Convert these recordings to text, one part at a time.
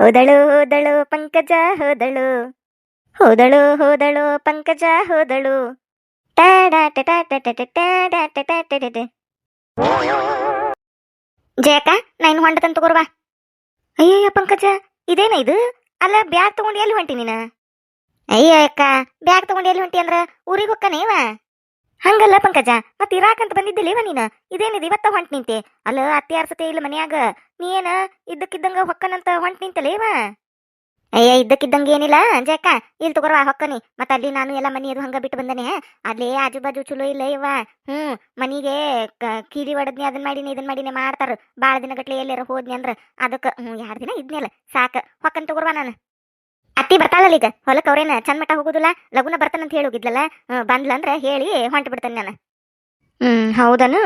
ಹೋದಳು ಹೋದಳು ಪಂಕಜ, ಹೋದಳು. ಹೋದಳು ಹೋದಳು ಪಂಕಜ, ಹೋದಳು. ಜಯಕ ನೈನ್ ಹೊಂಡ ತಂದು ತಗೋರ್ವಾ ಅಯ್ಯಯ್ಯ ಪಂಕಜ, ಇದೇನ ಇದು? ಅಲ್ಲ, ಬ್ಯಾಗ್ ತಗೊಂಡು ಎಲ್ಲಿ ಹೊಂಟಿ ನೀನ? ಅಯ್ಯ ಅಕ್ಕ ಬ್ಯಾಗ್ ತಗೊಂಡು ಎಲ್ಲಿ ಹೊಂಟಿ ಅಂದ್ರ ಊರಿಗೆ ಹೊಕ್ಕನೇವ ಹಂಗಲ್ಲ ಪಂಕಜ, ಮತ್ತೆ ಇರಾಕಂತ ಬಂದಿದ್ದಿಲ್ಲೇವ ನೀನ. ಇದೇನಿದೆ, ಇವತ್ತ ಹೊಂಟ್ ನಿಂತೆ. ಅಲ್ಲ, ಅತ್ತೆ ಆರ್ಸತೆ ಇಲ್ಲ ಮನ್ಯಾಗ? ನೀ ಏನ ಇದ್ದಕ್ಕಿದ್ದಂಗ ಹೊಕ್ಕನಂತ ಹೊಂಟ್ ನಿಂತಲೇವ ಅಯ್ಯ, ಇದ್ದಕ್ಕಿದ್ದಂಗ ಏನಿಲ್ಲ. ಅಂಜಕ್ಕ ಇಲ್ಲಿ ತಗೋರ್ವಾ ಹೊಕ್ಕನಿ. ಮತ್ತ ಅಲ್ಲಿ ನಾನು ಎಲ್ಲ ಮನಿ ಅದು ಹಂಗ ಬಿಟ್ಟು ಬಂದನೆ. ಅಲ್ಲಿ ಆಜು ಬಾಜು ಚಲೋ ಇಲ್ಲ ಇವ. ಹ್ಮ್, ಮನಿಗೆ ಕೀಲಿ ಒಡದ್ನಿ, ಅದನ್ ಮಾಡಿನಿ ಇದನ್ನ ಮಾಡಿನಿ ಮಾಡ್ತಾರ. ದಿನ ಗಟ್ಲೆ ಎಲ್ಲಾರ ಹೋದ್ನಿ ಅಂದ್ರ ಅದಕ್ಕ, ಹ್ಮ್ ಎರಡು ದಿನ ಇದ್ನಲ್ಲ. ಸಾಕ. ಹೊಕ್ಕನ್ ತಗೋರ್ವಾ ನಾನು. ಅತ್ತಿ ಬರ್ತಾಳಲ್ಲ ಈಗ? ಹೊಲಕ್ಕೆ ಅವ್ರೇನ ಚಂದ ಮಟ್ಟ ಹೋಗುದಿಲ್ಲ? ಲಗುನ ಬರ್ತಾನಂತ ಹೇಳಿ ಹೋಗಿದ್ಲಲ್ಲ ಬಂದ್ಲ ಅಂದ್ರೆ ಹೇಳಿ ಹೊಂಟ ಬಿಡ್ತಾನೆ ನಾನು. ಹ್ಮ್ ಹೌದನು?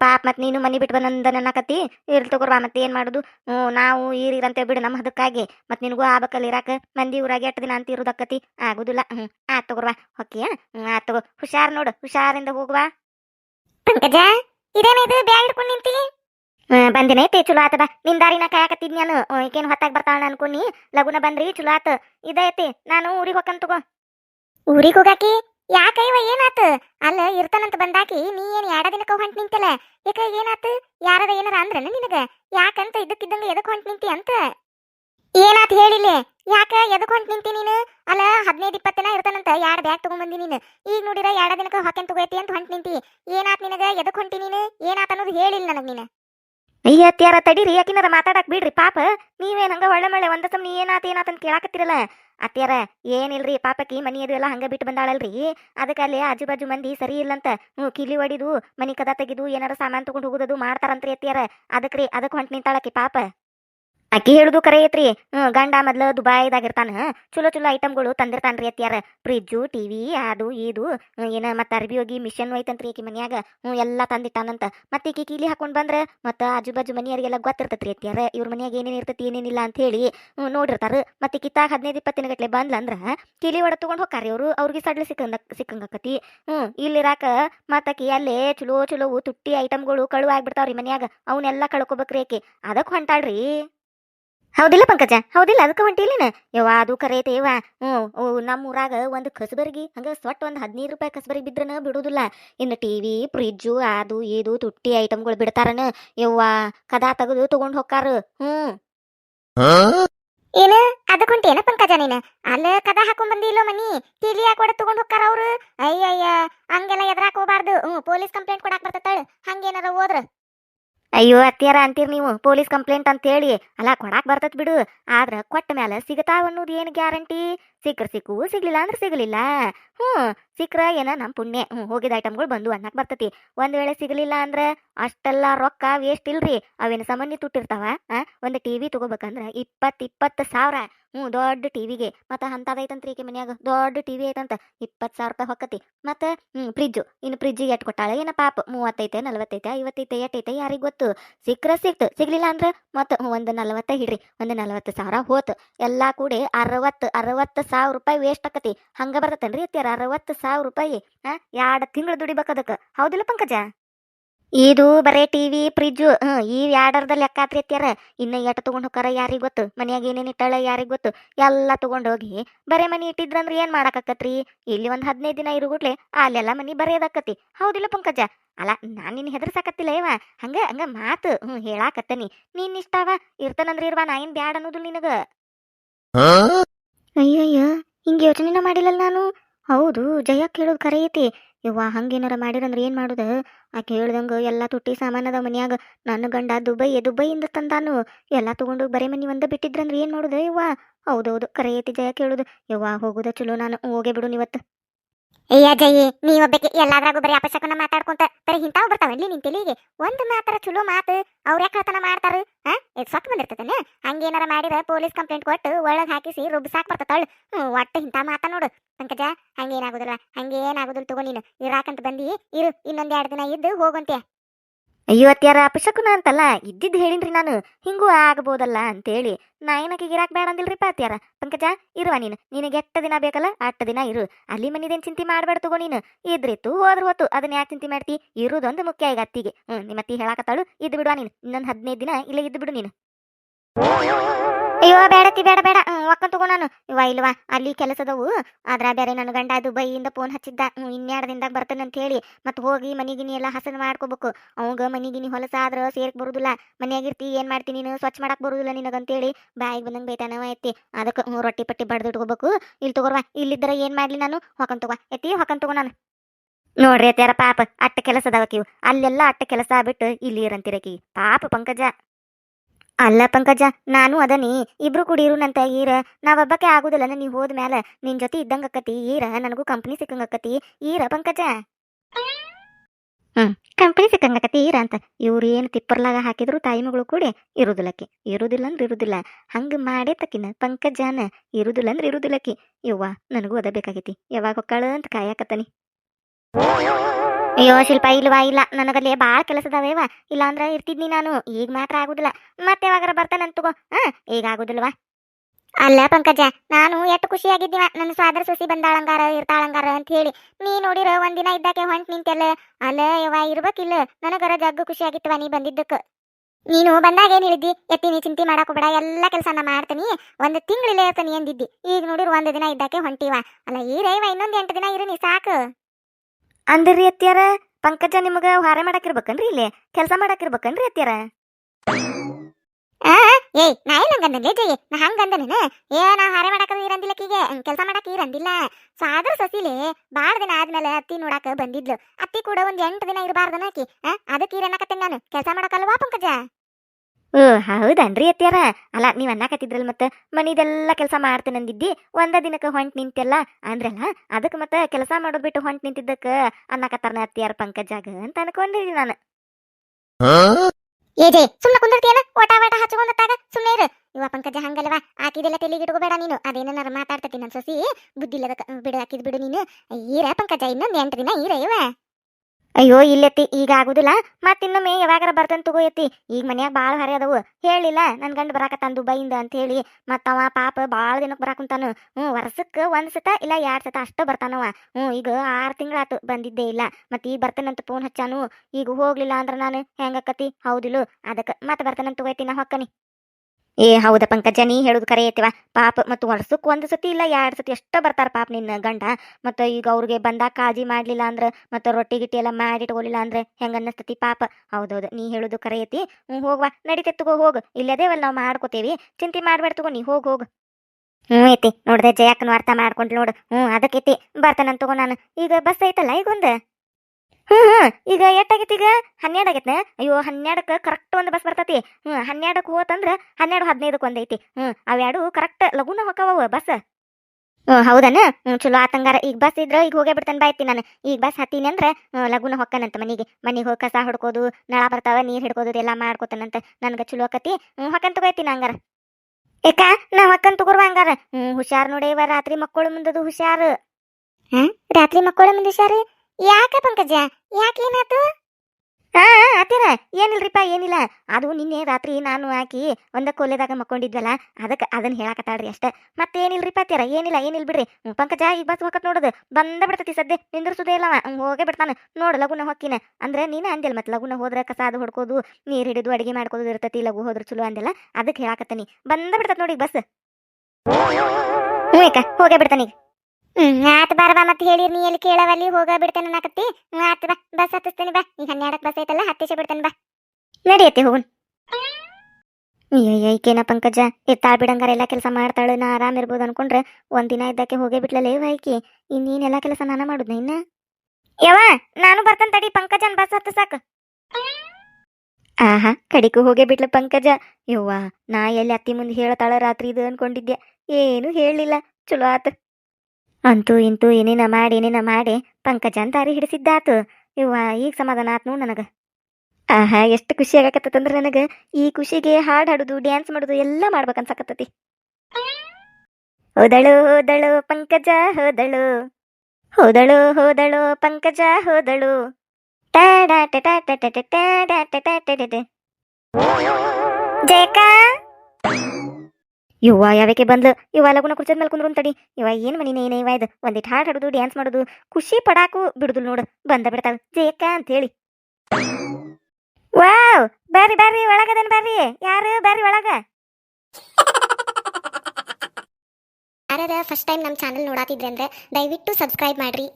ಪಾಪ ಮತ್ ನೀನು ಮನಿ ಬಿಟ್ಟು ಬಂದ ನನ್ನಕತ್ತಿ ಇರ್ಲಿ ತಗೋರ್ವಾ ಮತ್ತೆ ಏನ್ ಮಾಡುದು? ಹ್ಮ್, ನಾವು ಈರಿರಂತೆ ಬಿಡು ನಮ್ಮ ಹದಕ್ಕಾಗಿ. ಮತ್ ನಿನಗೂ ಆಬಕಲ್ಲಿ ಇರಾಕ ಮಂದಿ ಊರಾಗೆ ಎಷ್ಟು ದಿನ ಅಂತ ಇರೋದಕ್ಕತಿ ಆಗುದಿಲ್ಲ. ಹ್ಮ್ ಆತ್ ತಗೋರ್ವಾ ಹೊಕ್ಕಿಯ ಹ್ಮ್ ಆತ್ ತಗೋ. ಹುಷಾರ್ ನೋಡು. ಹುಷಾರಿಂದ ಹೋಗುವ ಪಂಕಜ ಇದೇನಿದು ಬ್ಯಾಗ್ ಹಿಡ್ಕೊಂಡು ನಿಂತಿ? ಬಂದಿನೈತಿ ಚಲೋ ಆತದ ನಿನ್ ದಾರಿನ ಕಾಯಕತ್ತಿದ್ ನಾನು. ಈಕೇನು ಹೊತ್ತಾಗ ಬರ್ತಾಳ ಅನ್ಕೊನಿ ಲಗುನ ಬಂದ್ರಿ, ಚಲೋ ಆತ. ಇದೈತಿ ನಾನು ಊರಿಗೆ ಹೋಗನ್ ತಗೋ. ಊರಿಗೆ ಹೋಗಾಕಿ? ಯಾಕೈವ ಏನಾತ? ಅಲ್ಲ, ಇರ್ತಾನಂತ ಬಂದಾಕಿ. ನೀ ಏನ್ ಎರಡ ದಿನಕ್ಕ ಹೊಂಟ್ ನಿಂತಲ್ಲ? ಯಾಕ ಏನಾತ? ಯಾರದ ಏನಾರ ಅಂದ್ರನ ನಿನಗ? ಯಾಕಂತ ಇದಕ್ಕಿದ್ದಂಗ ಎದಕ್ ಹೊಂಟ್ ನಿಂತಿ ಅಂತ? ಏನಾತ್ ಹೇಳಿಲ್ಲೇ ಯಾಕ ಎದಕ್ ಹೊಂಟ್ ನಿಂತಿ ನೀನು? ಅಲ್ಲ, ಹದಿನೈದು ಇಪ್ಪತ್ತು ದಿನ ಇರ್ತಾನಂತ. ಯಾರ್ ಬ್ಯಾಗ್ ತಗೊಂಬಂದಿ ನೀನು? ಈಗ ನೋಡಿರ ಎರಡ ದಿನಕ್ಕ ಹೊಕೆನ್ ತಗೋತಿ ಅಂತ ಹೊಂಟ್ ನಿಂತಿ. ಏನಾತ್ ನಿನಗ? ಎದಕ್ ಹೊಂಟಿ ನೀನು? ಏನಾತ್ ಅನ್ನೋದು ಹೇಳಿಲ್ಲ ನನಗ್ ನೀನು. ಅಯ್ಯ ಅತ್ಯಾರ ತಡೀರಿ. ಯಾಕಿನಾರ ಮಾತಾಡಕ್ ಬಿಡ್ರಿ, ಪಾಪ. ನೀವೇನ್ ಹಂಗ ಒಳ್ಳೆ ಮಳೆ ಒಂದ ಸಮ್ ಏನಾತ ಏನಾತ ಅಂತ ಕೇಳಾಕತ್ತಿರಲ್ಲ? ಅತ್ಯಾರ ಏನಿಲ್ರಿ ಪಾಪಕಿ ಮನಿ ಅದು ಎಲ್ಲ ಹಂಗ ಬಿಟ್ಟು ಬಂದಾಳಲ್ರಿ? ಅದಕ್ಕೆ ಅಲ್ಲಿ ಆಜು ಬಾಜು ಮಂದಿ ಸರಿ ಇಲ್ಲಂತ ಹ್ಞೂ ಕಿಲಿ ಒಡಿದು ಮನಿ ಕದ ತೆಗಿದು, ಏನಾರ ಸಾಮಾನು ತಗೊಂಡು ಹೋಗೋದು ಮಾಡ್ತಾರಂತ್ರಿ ಅತ್ಯಾರ ರೀ ಅದಕ್ಕೆ ಹೊಂಟ್ ನಿಂತಾಳಕಿ ಪಾಪ. ಅಕ್ಕಿ ಹೇಳುದು ಕರೆ ಐತ್ರಿ ಗಂಡ ಮೊದ್ಲು ದುಬಾಯ್ದಾಗಿರ್ತಾನ. ಚಲೋ ಚಲೋ ಐಟಮ್ಗಳು ತಂದಿರ್ತಾನ್ರಿ ಅತ್ಯಾರ ಫ್ರಿಜ್ಜು, ಟಿವಿ, ಅದು, ಇದು. ಏನ ಮತ್ತೆ ಅರ್ಬಿ ಹೋಗಿ ಮಿಷನ್ ಐತಂತ್ರಿ ಆಕಿ ಮನ್ಯಾಗ. ಹ್ಞೂ ಎಲ್ಲ ತಂದಿಟ್ಟಾನಂತ. ಮತ್ತೆ ಈಕಿ ಕೀಲಿ ಹಾಕೊಂಡ್ ಬಂದ್ರ ಮತ್ತೆ ಆಜು ಬಾಜು ಮನೆಯವರಿಗೆಲ್ಲ ಗೊತ್ತಿರ್ತೈತ್ರಿ ಅತ್ಯಾರ ಇವ್ರ ಮನ್ಯಾಗ ಏನೇನು ಇರ್ತೈತಿ ಏನೇನಿಲ್ಲ ಅಂತ ಹೇಳಿ ನೋಡಿರ್ತಾರ. ಮತ್ತೆ ಕಿತ್ತಾಗ ಹದಿನೈದು ಇಪ್ಪತ್ತು ದಿನಗಟ್ಲೆ ಬಂದ್ಲಂದ್ರ ಕೀಲಿ ಒಡ ತಗೊಂಡ್ ಹೋಗ್ರಿ ಅವರು. ಅವ್ರಿಗೆ ಸಡ್ಲಿ ಸಿಕ್ಕಂಗ, ಸಿಕ್ಕಂಗಕತಿ. ಹ್ಞೂ ಇಲ್ಲಿರಾಕ ಮತ್ತಾಕಿ ಅಲ್ಲೇ ಚಲೋ ಚಲೋವು ತುಟ್ಟಿ ಐಟಮ್ಗಳು ಕಳುವ ಆಗ್ಬಿಡ್ತಾವ್ರಿ ಮನ್ಯಾಗ. ಅವನ್ನೆಲ್ಲ ಕಳ್ಕೊಬೇಕ್ರಿ ಆಕಿ. ಅದಕ್ಕೆ ಹೊಂಟಾಳ್ರಿ. ಹೌದಿಲ್ಲ ಪಂಕಜ ಹೌದಿಲ್ಲ ಅದಕ್ಕೆ ಹೊಂಟಿಲ್ಲ ಯವ್ವ ಅದು ಕರೆ ಐತೆ ಯವ್ವ. ಹ್ಞೂ ನಮ್ಮ ಊರಾಗ ಒಂದು ಕಸಬರಿಗೆ ಹಂಗ ಸೊಟ್ಟು ಒಂದು ಹದಿನೈದು ರೂಪಾಯಿ ಕಸಬರಿಗೆ ಬಿದ್ರನ ಬಿಡೋದಿಲ್ಲ. ಇನ್ನು ಟಿವಿ ಫ್ರಿಜ್ಜು ಅದು ಇದು ತುಟ್ಟಿ ಐಟಮ್ಗಳು ಬಿಡ್ತಾರನ? ಯವ್ವ ಕದಾ ತೆಗೆದು ತಗೊಂಡ್ ಹೋಕ್ಕಾರ. ಹ್ಞೂ. ಏನ? ಅದಕ್ಕೆ ಹೊಂಟೇನ ಪಂಕಜ ನೀನು? ಅಲ್ಲ ಕದ ಹಾಕೊಂಡ್ ಬಂದಿಲ್ಲ ಮನಿ? ತಿಳಿ ಯಾಕೆ ಹೊಡೆ ತಗೊಂಡ್ ಹೋಗ್ತಾರ ಅವ್ರು? ಅಯ್ಯಯ್ಯ ಹಂಗೆಲ್ಲ ಎದ್ರಾಕ್ ಹೋಗ್ಬಾರ್ದು. ಹ್ಞೂ ಪೊಲೀಸ್ ಕಂಪ್ಲೇಂಟ್ ಕೊಡಾಕ್ ಬರ್ತತಾಳ. ಹಂಗೇನಾರ ಹೋದ್ರ? ಅಯ್ಯೋ ಅತ್ತಿಯಾರ ಅಂತೀರಿ ನೀವು, ಪೊಲೀಸ್ ಕಂಪ್ಲೇಂಟ್ ಅಂತ ಹೇಳಿ ಅಲ್ಲ ಕೊಡಾಕ್ ಬರ್ತತ್ ಬಿಡು, ಆದ್ರೆ ಕೊಟ್ಟ ಮ್ಯಾಲ ಸಿಗತಾವ ಅನ್ನೋದು ಏನು ಗ್ಯಾರಂಟಿ? ಸಿಕ್ಕ್ರ ಸಿಕ್ಕು ಸಿಗ್ಲಿಲ್ಲ ಅಂದ್ರೆ ಸಿಗಲಿಲ್ಲ. ಹ್ಞೂ, ಸಿಕ್ಕ್ರ ಏನ ನಮ್ಮ ಪುಣ್ಯ. ಹ್ಞೂ, ಹೋಗಿದ ಐಟಮ್ಗಳು ಬಂದು ಅನ್ನಕ್ಕೆ ಬರ್ತತಿ. ಒಂದ್ ವೇಳೆ ಸಿಗಲಿಲ್ಲ ಅಂದ್ರೆ ಅಷ್ಟೆಲ್ಲ ರೊಕ್ಕ ವೇಸ್ಟ್ ಇಲ್ರಿ, ಅವೇನು ಸಾಮಾನ್ಯ ತುಟ್ಟಿರ್ತಾವ ಒಂದು ಟಿವಿ ತಗೋಬೇಕಂದ್ರ ಇಪ್ಪತ್ತು ಇಪ್ಪತ್ತು ಸಾವಿರ. ಹ್ಞೂ, ದೊಡ್ಡ ಟಿವಿಗೆ ಮತ್ತೆ ಅಂತದೈತಂತ್ರಿ ಈಕೆ ಮನ್ಯಾಗ. ದೊಡ್ಡ ಟಿವಿ ಐತಂತ. ಇಪ್ಪತ್ತು ಸಾವಿರ ರೂಪಾಯಿ ಹೊಕ್ಕತಿ. ಮತ್ತೆ, ಹ್ಞೂ ಫ್ರಿಜ್ಜು ಇನ್ನು ಫ್ರಿಜ್ಜಿಗೆ ಎಟ್ ಕೊಟ್ಟಾಳ? ಏನ ಪಾಪ ಮೂವತ್ತೈತೆ, ನಲವತ್ತೈತೆ, ಐವತ್ತೈತೆ, ಎಟ್ಟೈತೆ, ಯಾರಿಗೆ ಗೊತ್ತು? ಸಿಕ್ಕರೆ ಸಿಕ್ತು. ಸಿಗ್ಲಿಲ್ಲ ಅಂದ್ರೆ ಮತ್ತೆ ಒಂದು ನಲ್ವತ್ತ ಹಿಡ್ರಿ. ಒಂದು ನಲವತ್ತು ಸಾವಿರ ಹೋತು. ಎಲ್ಲಾ ಕೂಡಿ ಅರವತ್ತು ಅರವತ್ತು ಸಾವಿರ ರೂಪಾಯಿ ವೇಸ್ಟ್ ಆಕತಿ. ಹಂಗ ಬರ್ತತೇನ್ರಿ ರೀ ಅರವತ್ತು ಸಾವಿರ ರೂಪಾಯಿ ಹಾಂ ಎರಡು ತಿಂಗಳು ದುಡಿಬೇಕು ಅದಕ್ಕೆ. ಹೌದಿಲ್ಲ ಪಂಕಜ? ಇದು ಬರೇ ಟಿವಿ ಫ್ರಿಜ್ಜು. ಹ್ಞೂ ಈ ಎರಡರದ ಲೆಕ್ಕ ಆತ್ರಿತ್ಯಾರ ಇನ್ನ ಎಟ್ ತಗೊಂಡ್ ಹೋಗಾರ ಯಾರಿಗ್ ಗೊತ್ತು? ಮನ್ಯಾಗ ಏನೇನ್ ಇಟ್ಟಾಳ ಯಾರಿಗ್ ಗೊತ್ತು? ಎಲ್ಲ ತಗೊಂಡೋಗಿ ಬರೇ ಮನಿ ಇಟ್ಟಿದ್ರಂದ್ರ ಏನ್ ಮಾಡಾಕತ್ರಿ ಇಲ್ಲಿ ಒಂದ್ ಹದಿನೈದು ದಿನ ಇರುಗುಟ್ಲೆ ಅಲ್ಲೆಲ್ಲ ಮನಿ ಬರೆಯೋದಾಕತಿ ಹೌದಿಲ್ಲ ಪಂಕಜ? ಅಲ್ಲ ನಾನ್ ನಿನ್ ಹೆದರ್ಸಾಕತ್ತಿಲ್ಲ ಇವ ಹಂಗ ಹಂಗ ಮಾತು ಹ್ಞೂ ಹೇಳಾಕತ್ತನಿ. ನೀನ್ ಇಷ್ಟಾವ ಇರ್ತಾನಂದ್ರ ಇರ್ವಾ ನಾ ಏನ್ ಬ್ಯಾಡ ಅನ್ನೋದು ನಿನಗ. ಅಯ್ಯಯ್ಯ ಹಿಂಗೆ ಯೋಚನೆನ ಮಾಡಿಲ್ಲ ನಾನು. ಹೌದು, ಜಯ ಕೇಳೋದು ಕರೆ ಐತಿ ಇವ್ವ ಹಂಗೇನಾರ ಮಾಡಿರಂದ್ರ ಏನ್ ಮಾಡುದ? ಆಕೆ ಹೇಳ್ದಂಗ ಎಲ್ಲಾ ತುಟ್ಟಿ ಸಾಮಾನ್ ಅದ ಮನ್ಯಾಗ. ನನ್ನ ಗಂಡ ದುಬೈ ದುಬೈಯಿಂದ ತಂದಾನು. ಎಲ್ಲಾ ತಗೊಂಡು ಬರೇ ಮನಿ ಒಂದ ಬಿಟ್ಟಿದ್ರಂದ್ರ ಏನ್ ಮಾಡುದ ಇವ್ವ ಹೌದೌದು ಕರೆ ಐತಿ ಜಯ ಕೇಳುದು. ಯವ್ವ, ಹೋಗುದ ಚಲೋ ನಾನು, ಹೋಗೇ ಬಿಡು ನೀವತ್ತು. ಅಯ್ಯ ಜಯಿ ನೀ ಒಬ್ಬಕ್ಕೆ ಎಲ್ಲಾದ್ರಾಗೂ ಬರೀ ಅಪಶಕನ ಮಾತಾಡ್ಕೊಂತ ಬರೀ ಹಿಂತಾವ್ ಬರ್ತಾವಲ್ಲಿ ನಿನ್ ತಲೆಗೆ. ಒಂದು ಮಾತಾರ ಚಲೋ ಮಾತು ಅವ್ರ ಯಾಕೆ ಮಾಡ್ತಾರ? ಹಾ? ಇದು ಸೊಕ್ಕ ಬಂದಿರ್ತದನ? ಹಂಗೇನಾರ ಮಾಡಿದ ಪೊಲೀಸ್ ಕಂಪ್ಲೇಂಟ್ ಕೊಟ್ಟು ಒಳಗ್ ಹಾಕಿಸಿ ರುಬ್ಸಾಕ್ ಬರ್ತತಾಳ ಒಟ್ಟ ಹಿಂತ ಮಾತ ನೋಡು. ಪಂಕಜ, ಹಂಗೇನಾಗುದಿಲ್ಲ ಹಂಗೇನಾಗುದಿಲ್ಲ ತಗೋ ನೀನು. ಇರಾಕಂತ ಬಂದಿ, ಇರು, ಇನ್ನೊಂದ್ ಎರಡ್ ದಿನ ಇದ್ದು ಹೋಗಂತೆ ಅಯ್ಯೋ ಅತ್ಯಾರ ಅಪಶಕುನ ಅಂತಲ್ಲ ಇದ್ದಿದ್ದು ಹೇಳಿನ್ರಿ ನಾನು. ಹಿಂಗೂ ಆಗ್ಬೋದಲ್ಲ ಅಂತೇಳಿ. ನಾ ಏನಕ್ಕೆ ಗಿರಾಕ್ ಬೇಡ ಅಂದಿಲ್ರಿಪ್ಪ ಅತ್ಯಾರ ಪಂಕಜ, ಇರುವ ನೀನು. ನಿನಗೆ ಎಟ್ಟ ದಿನ ಬೇಕಲ್ಲ, ಅಟ್ಟ ದಿನ ಇರು. ಅಲ್ಲಿ ಮನಿದೇನ್ ಚಿಂತೆ ಮಾಡಬೇಡ ತಗೋ ನೀನು. ಇದ್ರಿತ್ತು, ಹೋದ್ರ ಹೊತ್ತು. ಅದನ್ನ ಯಾಕೆ ಚಿಂತೆ ಮಾಡ್ತಿ? ಇರುದೊಂದು ಮುಖ್ಯ ಈಗ ಅತ್ತಿಗೆ. ಹ್ಞೂ ನಿಮ್ಮ ಅತ್ತಿ ಹೇಳಾಕತ್ತಾಳು ಇದ್ದು ಬಿಡುವ ನೀನು. ಇನ್ನೊಂದು ಹದಿನೈದು ದಿನ ಇಲ್ಲೇ ಇದ್ದು ಬಿಡು ನೀನು. ಅಯ್ಯೋ ಬೇಡತಿ ಬೇಡ ಬೇಡ. ಒಕ್ಕನ್ ತಗೋ ನಾನು. ಇವ, ಇಲ್ವಾ, ಅಲ್ಲಿ ಕೆಲಸದವು ಆದ್ರ ಬೇರೆ ನನ್ನ ಗಂಡ ದುಬೈಯಿಂದ ಫೋನ್ ಹಚ್ಚಿದ್ದ. ಇನ್ನೆರಡು ದಿನದಾಗ ಬರ್ತಾನೆ ಅಂತ ಹೇಳಿ ಮತ್ತೆ ಹೋಗಿ ಮನಿಗಿನಿ ಎಲ್ಲ ಹಸನ್ ಮಾಡ್ಕೋಬೇಕು. ಅವಂಗ ಮನಿಗಿನಿ ಹೊಲಸ ಆದ್ರ ಸೇರ್ಕ್ ಬರುದಿಲ್ಲ. ಮನೆಯಾಗಿರ್ತಿ ಏನ್ ಮಾಡ್ತೀನಿ ನೀನು? ಸ್ವಚ್ಛ ಮಾಡಕ್ ಬರುದಿಲ್ಲ ನಿನಗಂತೇಳಿ. ಬಾಯಿಗೆ ಬಂದಂಗೆ ಬೈತಾನವ ಐತಿ ಅದಕ್ಕೆ ರೊಟ್ಟಿ ಪಟ್ಟಿ ಬಡ್ದಿಟ್ಕೋಬೇಕು. ಇಲ್ಲಿ ತಗೋರ್ವಾ ಇಲ್ಲಿದ್ರ ಏನ್ ಮಾಡ್ಲಿ ನಾನು? ಹೊಕನ್ ತಗೋ. ಎತ್ತಿ ಹೊಕನ್ ತಗೋ ನಾನು. ನೋಡ್ರಿ ಅತ್ಯಾರ ಪಾಪ, ಅಟ್ಟ ಕೆಲಸ ಅದಾವಕಿವು ಅಲ್ಲೆಲ್ಲ ಅಟ್ಟ ಕೆಲಸ ಬಿಟ್ಟು ಇಲ್ಲಿ ಇರಂತಿರಕಿ ಪಾಪ ಪಂಕಜ. ಅಲ್ಲ ಪಂಕಜ ನಾನು ಅದನಿ. ಇಬ್ರು ಕುಡೀರುನಂತ ಈರ. ನಾವೊಬ್ಬಕ್ಕೆ ಆಗುದಿಲ್ಲ ನೀವು ಹೋದ ಮ್ಯಾಲ ನಿನ್ ಜೊತೆ ಇದ್ದಂಗ ಅಕ್ಕತಿ ಈರ. ನನಗೂ ಕಂಪ್ನಿ ಸಿಕ್ಕಂಗಕ್ಕತಿ ಈರ ಪಂಕಜ. ಹ್ಮ್. ಕಂಪ್ನಿ ಅಕ್ಕತಿ ಈರ ಅಂತ. ಇವ್ರು ಏನು ತಿಪ್ಪರ್ಲಾಗ ಹಾಕಿದ್ರು ತಾಯಿ ಮಗಳು ಕೂಡಿ ಇರುದಿಲ್ಲಕಿ. ಇರುದಿಲ್ಲ ಅಂದ್ರೆ ಇರುದಿಲ್ಲ. ಹಂಗ ಮಾಡೇ ತಕಿನ ಪಂಕಜಾನ ಇರುದಿಲ್ಲ ಅಂದ್ರೆ ಇರುದಿಲ್ಲಕಿ. ಯವ್ವ ನನಗೂ ಅದ ಬೇಕಾಗೈತಿ. ಯಾವಾಗ ಹೊಕ್ಕಾಳ ಅಂತ ಕಾಯಕತ್ತನಿ. ಅಯ್ಯೋ, ಶಿಲ್ಪ, ಇಲ್ವಾ? ಇಲ್ಲ, ನನಗಲ್ಲಿ ಭಾಳ ಕೆಲಸದವೇವ? ಇಲ್ಲ ಅಂದ್ರೆ ಇರ್ತಿದ್ನಿ ನಾನು, ಈಗ ಮಾತ್ರ ಆಗುದಿಲ್ಲ. ಮತ್ತೆ ಯಾವಾಗಾರ ಬರ್ತಾನಂತ ತಗೋ, ಹಾ? ಈಗ ಆಗುದಿಲ್ವಾ? ಅಲ್ಲ, ಪಂಕಜ, ನಾನು ಎಷ್ಟು ಖುಷಿಯಾಗಿದ್ದೀವ. ನನ್ನ ಸ್ವಾದರ ಸೊಸಿ ಬಂದಾಳಂಗಾರ, ಇರ್ತಾಳಂಗಾರ ಅಂತ ಹೇಳಿ. ನೀ ನೋಡಿರ ಒಂದಿನ ಇದ್ದಕ್ಕೆ ಹೊಂಟ್ ನಿಂತೆಲ್ಲ, ಅಲ್ಲ, ಯವ್ವ, ಇರ್ಬೇಕಿಲ್ಲ. ನನಗರ ಜಗ್ಗು ಖುಷಿಯಾಗಿತ್ತವ ನೀ ಬಂದಿದ್ದಕ್ಕೆ. ನೀನು ಬಂದಾಗ ಏನು ಹೇಳಿದ್ದಿ? ಎತ್ತಿ ನೀ ಚಿಂತೆ ಮಾಡಾಕ ಬೇಡ ಎಲ್ಲ ಕೆಲಸ ನಾ ಮಾಡ್ತೀನಿ. ಒಂದು ತಿಂಗಳಿಲ್ಲ ಇರ್ತಾನೆ ಎಂದಿದ್ದಿ ಈಗ ನೋಡಿರ ಒಂದು ದಿನ ಇದ್ದಕ್ಕೆ ಹೊಂಟಿವ. ಅಲ್ಲ, ಈ ರೈವ ಇನ್ನೊಂದು ಎಂಟು ದಿನ ಇರು ನೀ, ಸಾಕು. ಅಂದ್ರಿ ಅತ್ಯಾರ ಪಂಕಜ ನಿಮಗ ಹಾರೆ ಮಾಡಾಕಿರ್ಬೇಕನ್ರಿ ಇಲ್ಲಿ? ಕೆಲಸ ಮಾಡಾಕಿರ್ಬೇಕನ್ರಿ ಅತ್ಯಾರ ಏಯ್ ನಾ ಇಲ್ಲ ಹಂಗಂದನೆ ಜಯ, ನಾ ಹಂಗಂದನೇನ ಏ, ನಾ ಹಾರೆ ಮಾಡಾಕ ಇರಂದಿಲ್ಲ ಕೀಗೆ ಕೆಲಸ ಮಾಡಾಕ ಇರಂದಿಲ್ಲ. ಸಾದ್ರ ಸಸಿಲೆ, ಬಾಳ ದಿನ ಆದ್ಮೇಲೆ ಅತ್ತಿ ನೋಡಾಕ ಬಂದಿದ್ಲು. ಅತ್ತಿ ಕೂಡ ಒಂದ್ ಎಂಟು ದಿನ ಇರಬಾರ್ದನ ಆಕಿ ಅದಕ್ಕೆ ಇರನಕತ್ತೇನೆ ನಾನು? ಕೆಲಸ ಮಾಡಾಕಲ್ವಾ ಪಂಕಜ? ಓ ಹೌದನ್ರಿ ಅತ್ಯಾರ ಅಲ್ಲ ನೀವ್ ಅನ್ನಕತ್ತಿದ್ರಲ್ಲ ಮತ್ತ ಮನಿದೆಲ್ಲ ಕೆಲಸ ಮಾಡ್ತೇನಂದಿದ್ದಿ ಒಂದ ದಿನಕ್ಕೆ ಹೊಂಟ್ ನಿಂತೆಲ್ಲ ಅಂದ್ರಲ್ಲ ಅದಕ್ಕೆ ಮತ್ತೆ ಕೆಲಸ ಮಾಡೋದು ಬಿಟ್ಟು ಹೊಂಟ್ ನಿಂತಿದ್ದಕ್ಕೆ ಅನ್ನಕತ್ತಾರನ ಅತ್ಯಾರ ಪಂಕಜಾಗ ಅಂತ ಅನ್ಕೊಂಡಿರಿ ನಾನು. ಏ ಜೈ ಸುಮ್ಮನೆ ಕುಂದಿರ್ತೀಯನ? ಓಟ ವಾಟ ಹಚ್ಕೊಂಡತ್ತಾಗ ಸುಮ್ಮನೆ ಇರು. ಇವ ಪಂಕಜ ಹಂಗಲ್ವಾ? ಆಕಿದೆಲ್ಲ ತಲೆಗೆ ಇಟ್ಕೋಬೇಡ ನೀನು. ಅದೇನಾರ ಮಾತಾಡ್ತತಿ ನನ್ನ ಸೊಸಿ? ಬುದ್ಧಿ ಇಲ್ಲದ ಬಿಡು ಹಾಕಿದ್ ಬಿಡು ನೀನು. ಈರ ಪಂಕಜ ಇನ್ನೊಂದು ಎಂಟು ದಿನ ಈರ ಇವ. ಅಯ್ಯೋ, ಇಲ್ಲತ್ತಿ, ಈಗ ಆಗುದಿಲ್ಲ. ಮತ್ತಿನ್ನೊಮ್ಮೆ ಯಾವಾಗಾರ ಬರ್ತೇನೆ ತಗೋ ಈಗ ಮನ್ಯಾಗ ಭಾಳ ಹರಿ ಅದಾವು. ಹೇಳಿಲ್ಲ, ನನ್ ಗಂಡ ಬರಾಕತ್ತಾನ ದುಬೈಯಿಂದ ಅಂತ ಹೇಳಿ ಮತ್ತವ ಪಾಪ ಭಾಳ ದಿನಕ್ಕೆ ಬರಾಕುಂತಾನು. ಹ್ಞೂ, ವರ್ಷಕ್ಕೆ ಒಂದ್ ಸತ ಇಲ್ಲ ಎರಡ್ ಸತ ಅಷ್ಟು ಬರ್ತಾನವ. ಹ್ಞೂ, ಈಗ ಆರು ತಿಂಗಳಾತು ಬಂದಿದ್ದೇ ಇಲ್ಲ. ಮತ್ತೆ ಈಗ ಬರ್ತೇನಂತ ಫೋನ್ ಹಚ್ಚಾನು. ಈಗ ಹೋಗ್ಲಿಲ್ಲ ಅಂದ್ರೆ ನಾನು ಹೆಂಗಕ್ಕತಿ ಹೌದಿಲ್ಲ, ಅದಕ್ಕೆ ಮತ್ತೆ ಬರ್ತೇನಂತ ತಗೋಯ್ತಿ ನಾ ಹೊಕ್ಕನಿ. ಏ, ಹೌದ ಪಂಕಜ, ನೀ ಹೇಳುದು ಕರೆ ಐತಿವ? ಪಾಪ, ಮತ್ತು ವರ್ಷಕ್ಕೆ ಒಂದು ಸತಿ ಇಲ್ಲ, ಎರಡು ಸತಿ ಎಷ್ಟ ಬರ್ತಾರ ಪಾಪ ನಿನ್ನ ಗಂಡ. ಮತ್ತು ಈಗ ಅವ್ರಿಗೆ ಬಂದಾಗ ಕಾಳಜಿ ಮಾಡಲಿಲ್ಲ ಅಂದ್ರೆ, ಮತ್ತು ರೊಟ್ಟಿ ಗಿಟ್ಟಿ ಎಲ್ಲ ಮಾಡಿಟ್ಕೊಲಿಲ್ಲ ಅಂದ್ರೆ ಹೆಂಗ ಅನ್ನಸ್ತತಿ ಪಾಪ? ಹೌದೌದು, ನೀ ಹೇಳುದು ಕರೆ ಐತಿ. ಹ್ಞೂ ಹೋಗ್ವಾ ನಡೀತೆ ತಗೋ, ಹೋಗು. ಇಲ್ಲದೇವಲ್ಲ ನಾವು ಮಾಡ್ಕೋತೇವಿ. ಚಿಂತೆ ಮಾಡ್ಬೇಡ ತಗೋ, ನೀ ಹೋಗ್, ಹೋಗು. ಹ್ಞೂ ಐತಿ. ನೋಡ್ದೆ ಜಯಕ್ಕನ ಅರ್ಥ ಮಾಡ್ಕೊಂಡ್ ನೋಡು. ಹ್ಞೂ ಅದಕ್ಕೈತಿ. ಬರ್ತಾನಂತ ತಗೋ ನಾನು. ಈಗ ಬಸ್ ಐತಲ್ಲ ಈಗ ಒಂದು ಹ್ಞೂ ಹ್ಞೂ ಈಗ ಎಷ್ಟಾಗೈತಿ ಈಗ? ಹನ್ನೆರಡು ಆಗೈತೆ ಅಯ್ಯೋ ಹನ್ನೆರಡಕ್ಕೆ ಕರೆಕ್ಟ್ ಒಂದು ಬಸ್ ಬರ್ತತಿ. ಹ್ಞೂ ಹನ್ನೆರಡಕ್ಕೆ ಹೋತಂದ್ರೆ ಹನ್ನೆರಡು ಹದಿನೈದಕ್ಕೆ ಒಂದೈತಿ ಹ್ಞೂ ಅವೆರಡು ಕರೆಕ್ಟ್ ಲಗುನ ಹೊಕ್ಕವ ಬಸ್ ಹ್ಞೂ ಹೌದನ? ಹ್ಞೂ ಚಲೋ ಆತಂಗಾರ ಈಗ ಬಸ್ ಇದ್ರೆ ಈಗ ಹೋಗೇ ಬಿಡ್ತಾನೆ ಬಾಯ್ತಿ ನಾನು. ಈಗ ಬಸ್ ಹತ್ತೀನಿ ಅಂದ್ರೆ ಹ್ಞೂ ಲಗುನ ಹೊಕ್ಕನಂತ ಮನೆಗೆ. ಮನೆಗೆ ಹೋಗಿ ಕಸ ಹೊಡ್ಕೋದು ನಳ ಬರ್ತಾವ ನೀರು ಹಿಡ್ಕೋದು ಎಲ್ಲ ಮಾಡ್ಕೋತಾನಂತ ನನಗೆ ಚಲೋ ಆಕತಿ. ಹ್ಞೂ ಹೊಕ್ಕಂತ ತಗೋಯ್ತೀನಿ ಹಂಗಾರ. ಏಕ ನಾ ಹೊಕ್ಕನ್ ತಗೋರ್ವ ಹಂಗಾರ. ಹ್ಞೂ ಹುಷಾರ್ ನೋಡಿ ಇವ ರಾತ್ರಿ ಮಕ್ಕಳು ಮುಂದದು ಹುಷಾರು. ಹಾಂ? ರಾತ್ರಿ ಮಕ್ಕಳು ಮುಂದೆ ಹುಷಾರು? ಯಾಕೆ ಪಂಕಜ? ಯಾಕೆ ಏನಾತು? ಹಾ ಆತೀರ ಏನಿಲ್ರಿಪ್ಪ ಏನಿಲ್ಲ. ಅದು ನಿನ್ನೆ ರಾತ್ರಿ ನಾನು ಹಾಕಿ ಒಂದ ಕೊಲೆದಾಗ ಮಕ್ಕೊಂಡಿದ್ವಲ್ಲ ಅದಕ್ಕೆ ಅದನ್ನ ಹೇಳಾಕತ್ತಾಳ್ರಿ ಅಷ್ಟೇ. ಮತ್ತೇನಿಲ್ರಿಪ್ಪ ಅತ್ಯಾರ ಏನಿಲ್ಲ ಏನಿಲ್ಲ ಬಿಡ್ರಿ. ಪಂಕಜ ಈಗ ಬಸ್ ಹೋಗತ್ ನೋಡೋದು. ಬಂದ ಬಿಡ್ತತಿ ಸದ್ಯ ನಿಂದ್ರಸುದೇ ಇಲ್ಲವ ಹೋಗೇ ಬಿಡ್ತಾನ. ನೋಡು ಲಗುನ ಹೊಕ್ಕಿನ. ಅಂದ್ರೆ ನೀನು ಅಂದಿಲ್ಲ ಮತ್ತೆ ಲಗುನ ಹೋದ್ರೆ ಕಸ ಅದು ಹೊಡ್ಕೋದು ನೀರು ಹಿಡಿದು ಅಡಿಗೆ ಮಾಡ್ಕೋದು ಇರ್ತತಿ ಲಗು ಹೋದ್ರೆ ಚಲೋ ಅಂದಿಲ್ಲ ಅದಕ್ಕೆ ಹೇಳಾಕತ್ತೀನಿ. ಬಂದ ಬಿಡ್ತತ್ ನೋಡಿ ಬಸ್. ಹ್ಞೂ ಅಕ್ಕ ಹೋಗೇ ಬಿಡ್ತಾನೀಗ ಹ್ಮ್, ಆತ್ ಬಾರ ಬಾ ಮತ್ತೆ ಹೇಳಿರ್ ನೀ ಎಲ್ಲಿ ಕೇಳವಲ್ಲಿ ಹೋಗ ಬಿಡ್ತೇನೆ ಅನ್ನಕತ್ತಿ. ಆತ್ ಬಾ, ಬಸ್ ಹತ್ತಿಸ್ತೇನೆ ಬಾ. ನೀ ಹನ್ನೆರಡಕ್ಕೆ ಬಸ್ ಐತಲ್ಲ, ಹತ್ತಿಸಿ ಬಿಡ್ತೇನೆ ಬಾ. ನಡಿಯತ್ತೆ ಹೋಗುನ್. ಈಕೇನ ಪಂಕಜ ಇರ್ತಾಳ ಬಿಡಂಗಾರ ಎಲ್ಲ ಕೆಲಸ ಮಾಡ್ತಾಳೆ, ನಾ ಆರಾಮ್ ಇರ್ಬೋದು ಅನ್ಕೊಂಡ್ರೆ ಒಂದಿನ ಇದ್ದಕ್ಕೆ ಹೋಗೇ ಬಿಟ್ಲಲ್ಲ ವಾಯ್ಕಿ ಎಲ್ಲಾ ಕೆಲಸ ನಾನ ಮಾಡುದ್ನ ಇನ್ನ? ಯವ ನಾನು ಬರ್ತೇನೆ ತಡಿ, ಪಂಕಜನ್ ಬಸ್ ಹತ್ತ ಸಾಕು. ಆಹಾ ಕಡಿಕು ಹೋಗೇ ಬಿಟ್ಲ ಪಂಕಜ. ಯವ್ವ, ನಾ ಎಲ್ಲಿ ಅತ್ತಿ ಮುಂದೆ ಹೇಳ್ತಾಳ ರಾತ್ರಿ ಇದು ಅನ್ಕೊಂಡಿದ್ದೆ ಏನು ಹೇಳಿಲ್ಲ ಚಲೋ ಆತ. ಅಂತೂ ಇಂತೂ ಏನೇನ ಮಾಡಿ ಏನೇನ ಮಾಡಿ ಪಂಕಜ ಅಂತ ಅರಿ ಹಿಡಿಸಿದ್ದಾತು. ಇವ್ವ ಈಗ ಸಮಾಧಾನ ಆತ್ ನೋಡು ನನಗ. ಆಹಾ, ಎಷ್ಟು ಖುಷಿ ಆಗಾಕತ್ತಂದ್ರ ನನಗ. ಈ ಖುಷಿಗೆ ಹಾಡು ಹಾಡುದು ಡ್ಯಾನ್ಸ್ ಮಾಡುದು ಎಲ್ಲ ಮಾಡ್ಬೇಕನ್ಸಕತ್ತತಿ ಹೋದಳು ಹೋದಳು ಪಂಕಜ, ಹೋದಳು. ಹೋದಳು ಹೋದಳು ಪಂಕಜ, ಹೋದಳು. Tata tata tata tata tata tata ಜಯಕ? ಇವ್ವ ಯಾವಕ್ಕೆ ಬಂದ್ಲು? ಇವ ಲಗುನ ಕುರ್ಚದ ಮೇಲೆ ಕುಂದ್ರು ತಡಿ. ಇವ ಏನ್ ಮನಿನ, ಏನೇ ಇವ ಇದು? ಒಂದಿಟ್ ಹಾಡ್ ಹಡುದು ಡ್ಯಾನ್ಸ್ ಮಾಡುದು, ಖುಷಿ ಪಡಾಕು ಬಿಡುದಿಲ್ಲ ನೋಡು. ಬಂದ ಬಿಡ್ತಾವ ಅಂತ ಹೇಳಿ ವಾವ್! ಬರ್ರಿ ಬರ್ರಿ, ಒಳಗದನ್ ಬರ್ರಿ. ಯಾರು? ಬರ್ರಿ, ಒಳಗ. ಯಾರದ ಫಸ್ಟ್ ಟೈಮ್ ನಮ್ಮ ಚಾನಲ್ ನೋಡಾತಿದ್ರೆ ಅಂದ್ರೆ ದಯವಿಟ್ಟು ಸಬ್ಸ್ಕ್ರೈಬ್ ಮಾಡ್ರಿ.